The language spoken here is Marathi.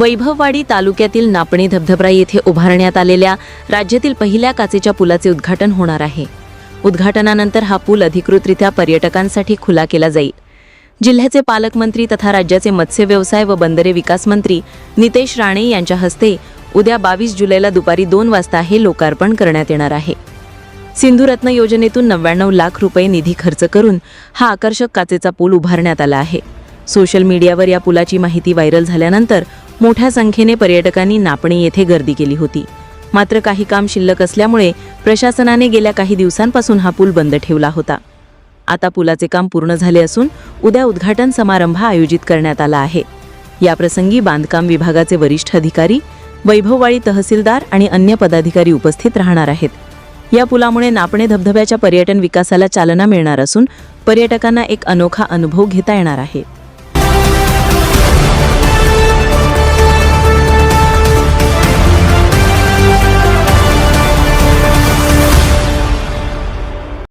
वैभववाडी तालुक्यातील नापणे धबधबरा येथे उभारण्यात आलेल्या राज्यातील पहिल्या काचेच्या पुलाचे उद्घाटन होणार आहे. उद्घाटनानंतर हा पूल अधिकृतरित्या पर्यटकांसाठी खुला केला जाईल. जिल्ह्याचे पालकमंत्री तथा राज्याचे मत्स्य व्यवसाय व बंदरे विकास मंत्री नितेश राणे यांच्या हस्ते उद्या बावीस जुलैला दुपारी दोन वाजता हे लोकार्पण करण्यात येणार आहे. सिंधुरत्न योजनेतून नव्याण्णव लाख रुपये निधी खर्च करून हा आकर्षक काचेचा पूल उभारण्यात आला आहे. सोशल मीडियावर या पुलाची माहिती व्हायरल झाल्यानंतर मोठ्या संख्येने पर्यटकांनी नापणे येथे गर्दी केली होती. मात्र काही काम शिल्लक असल्यामुळे प्रशासनाने गेल्या काही दिवसांपासून हा पूल बंद ठेवला होता. आता पुलाचे काम पूर्ण झाले असून उद्या उद्घाटन समारंभ आयोजित करण्यात आला आहे. याप्रसंगी बांधकाम विभागाचे वरिष्ठ अधिकारी वैभववाळी तहसीलदार आणि अन्य पदाधिकारी उपस्थित राहणार आहेत. या पुलामुळे नापणे धबधब्याच्या पर्यटन विकासाला चालना मिळणार असून पर्यटकांना एक अनोखा अनुभव घेता येणार आहे.